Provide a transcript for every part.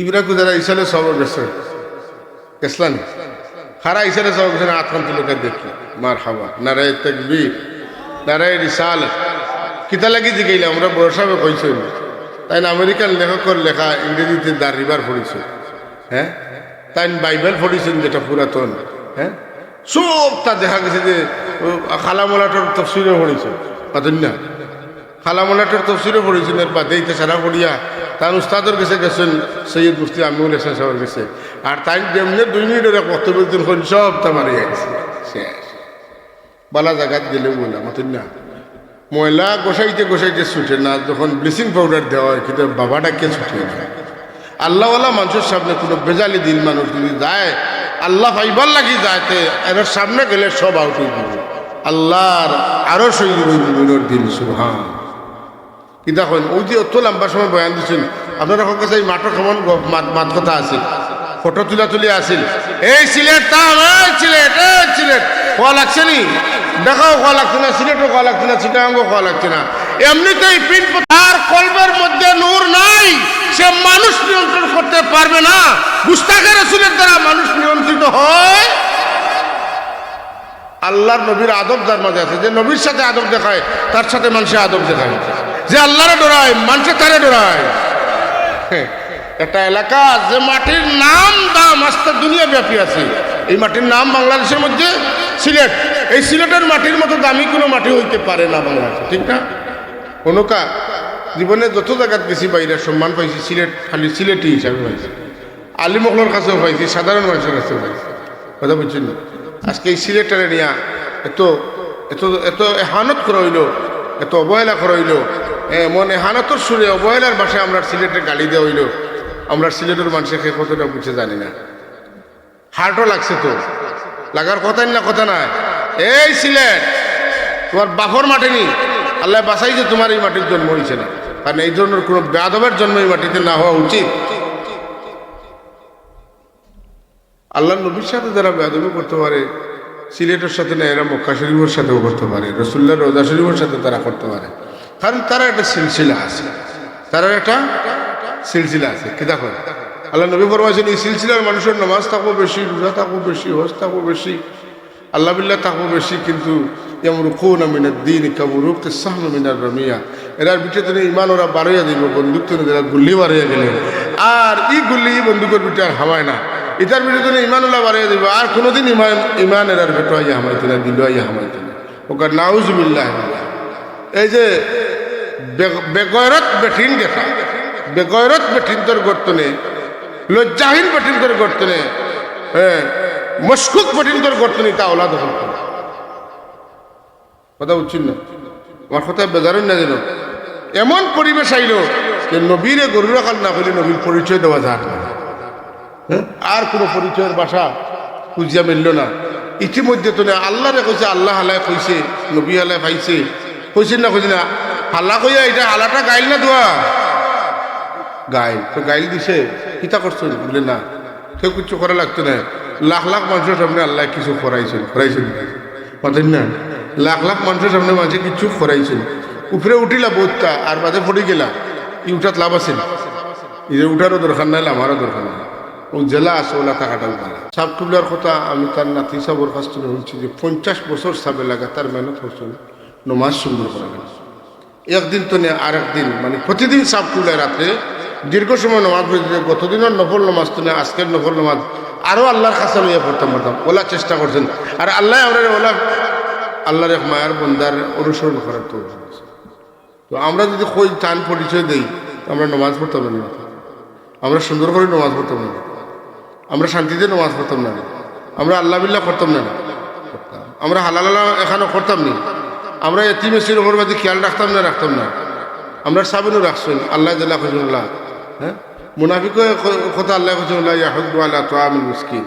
ইবরা কুজারা ইসালে সব গেছে। গেছলান খারা ইসালে সব গেছে আতখান তুলকে দেখি। মার হাওয়া নারায় তকবীর, নারায় রিসাল কিতা লাগি জিগাইলে? আমরা বরসাবে কইছি। তাই আমেরিকান লেখকর লেখা ইংরেজিতে দ্য রিভার পড়েছে। হ্যাঁ তাই বাইবেল পড়েছেন যেটা পুরাতন। হ্যাঁ সব তা দেখা গেছে যে খালামোলাটোর তফসিরে পড়েছে। পাতেন না খালামোলাটোর তফসিরে পড়েছেন ইতে সারা পড়িয়া তার উস্তাদের কাছে গেছেন, সৈয়দ মুফতি আমিউল হাসান সাহেবের কাছে। আর তাই যেমনি দুই মিনিটের বক্তব্য দিন সব তা মারিয়া গেছে শেষ বালা জায়গাত গেলেও বললাম মাতেন না। ময়লা গোসাইতে গোসাইতে ছুটে না, যখন ব্লিচিং পাউডার দেওয়া হয়, কিন্তু বাবাটাকে ছুটে না। আল্লাহওয়ালা মানুষের সামনে কোনো বেজালি দিন মানুষ যদি যায়, আল্লাহ ফাইবার লাগি যায়তে এর সামনে গেলে সব আউট হয়ে আল্লাহর আরও মুমিনের দিন সুহান কি দেখুন ওই যে অত লম্বা সময় বয়ান দিচ্ছেন, আপনার কাছে এই মাঠের সমান মাত- কথা আছে। ফটো তুলা তুলি আসিল এই সিলেট তাম এই সিলেট এই সিলেট। লাগছে নি? দেখাও কোয়া লাগছে না, সিলেটও কোয়া লাগছে না চিটাঙ্গও কোয়া লাগছে না। এমনিতেই পিন তার কলবের মধ্যে নূর নাই, সে মানুষ নিয়ন্ত্রণ করতে পারবে না। গুস্তাখের রসুলের দ্বারা মানুষ নিয়ন্ত্রিত হয়। আল্লাহর নবীর আদব যার মাঝে আছে, যে নবীর সাথে আদব দেখায়, তার সাথে মানুষের আদব দেখায়। যে আল্লাহরে ডরায়, মানুষের তারে ডরায়। একটা এলাকা যে মাটির নাম দাম আস্তে দুনিয়া ব্যাপী আছে। এই মাটির নাম বাংলাদেশের মধ্যে সিলেট। এই সিলেটের মাটির মতো দামি কোনো মাটি হইতে পারে না বাংলাদেশে, ঠিক না? অনুকা জীবনে যত জায়গাত গেছি বাইরে, সম্মান পাইছি, সিলেট, খালি সিলেটি হিসাবে পাইছি। আলী মকলোর কাছেও পাইছি, সাধারণ মানুষের কাছেও পাইছি। কথা বুঝছেন? না আজকে এই সিলেটারে নিয়া এত এত এত এহানত করা হইল, এত অবহেলা করা হইল এমন এহানতর সুরে অবহেলার ভাষায় আমরা সিলেটের গালি দেওয়া হইল। আমরা সিলেটের মানুষের কতটা বুঝে জানি না। হার্টও লাগছে তো লাগার কথাই না, কথা না এই সিলেট, তোমার বাফর মাঠে নি আল্লাহ বাসাই যে তোমার এই মাটির জন্ম হয়েছে না। কারণ এই ধরনের কোনো বেদবের জন্ম এই মাটিতে না হওয়া উচিত। আল্লাহ নবীর সাথে যারা বেদবি করতে পারে, সিলেটের সাথে না, এরা মক্কা শরীফের সাথেও করতে পারে। রসুল্লাহ রোজা শরীফের সাথে তারা করতে পারে। কারণ তারা একটা সিলসিলা আছে। তারা একটা সিলসিলা আছে। কি দেখো? আল্লাহ নবী ফরমাইছেন এই সিলসিলার মানুষের নামাজ থাকব বেশি, রোজা থাকব বেশি, হজ থাকব বেশি, আল্লাহ বিল্লাহ থাকব বেশি, কিন্তু ইয়ামরুকুন মিনাদ দিন কামরুক সাহম মিনার রমিয়া। এরার ভিতরে ইমান ওরা বাড়াইয়া দিব বন্দুক তো এরা গুল্লি বাড়াইয়া গেলে। আর ই গুল্লি বন্দুকের ভিতরে আর হামায় না। এটার ভিতরে ইমানুল্লাহ বাড়াইয়া দিব। আর কোনোদিন ইমান ইমান এরার ভেটো আইয়া হামাইতে না দিল আইয়া হামাইতে না। ওকে নাউজুবিল্লাহ এই যে বে- বেগয়রত বেঠিন গেছা। বেগয়রত বেঠিন তোর গর্তনে, লজ্জাহীন বেঠিন তোর গর্তনে হ্যাঁ মস্কুক বেঠিন তোর গর্তনে তা ওলা দখল কথা বুঝছেন না? আমার কথা বেজারেন না যেন। এমন পরিবেশ আইল যে নবীরে গরু রাখাল না হলে নবীর পরিচয় দেওয়া যায় না। হ্যাঁ? আর কোনো পরিচয়ের বাসা খুঁজিয়া মিলল না। ইতিমধ্যে তো না, আল্লাহরে কইছে, আল্লাহ হালায় কইছে, নবী হালায় পাইছে। কইছেন না কইছে না হাল্লা কইয়া এটা হালাটা গাইল না দোয়া? গাইল। তো গাইল দিছে। কিতা করছেন বলে, না কেউ কিছু করা লাগতো না। লাখ লাখ মানুষের সামনে আল্লাহ কিছু করাইছেন করাইছেন পাতেন না। লাখ লাখ মানুষের সামনে মাঝে কিছু করাইছেন উপরে উঠিলা বোধটা আর বাদে পড়ে গেলা। ই উঠাত লাভ আছে? ইরে উঠারও দরকার নাই আমারও দরকার নাই। ও জেলা আছে, ওলা টাকাটাও ভালো। সাপ টুবলার কথা আমি তার নাতি সাবর কাছ থেকে শুনছি যে পঞ্চাশ বছর সাবে লাগা, তার মেহনত হচ্ছিল নমাজ সুন্দর করা একদিন তো নেই আর একদিন মানে প্রতিদিন সাপ টুলায় রাতে দীর্ঘ সময় নমাজ পড়েছে গতদিনের নফল নমাজ তো নেই, আজকের নফল নমাজ। আরও আল্লাহর কাছে লইয়া পড়তাম পারতাম ওলা চেষ্টা করছেন। আর আল্লাহ আমরা ওলা, আল্লাহর এক মায়ের বন্দার অনুসরণ করার তো তো আমরা যদি কই টান পরিচয় দিই আমরা নমাজ পড়তাম না আমরা সুন্দর করে নমাজ পড়তাম না আমরা শান্তিতে নমাজ পড়তাম না আমরা আল্লাহ বিল্লাহ করতাম না আমরা হালালা এখানে করতাম না। আমরা এতিমেসির ওপর বাদে খেয়াল রাখতাম না রাখতাম না। আমরা সাবিনও রাখছেন আল্লাহ জাল্লাহ খজুল্লাহ হ্যাঁ? মুনাফিকও কথা আল্লাহ খজুল্লাহ ইয়াহুদ্দু আল্লাহ তো আমিন মুসকিন।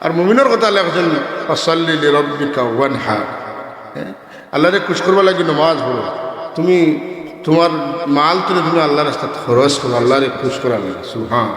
আর মুমিনের কথা আল্লাহ খজুল অসল্লি রব্বিকা ওয়ান হা হ্যাঁ? আল্লাহরে খুশ করবার লাগে নমাজ পড়ো। তুমি তোমার মাল তুলে তুমি আল্লাহ রাস্তা খরচ করো, আল্লাহরে খুশ করা লাগে সুহান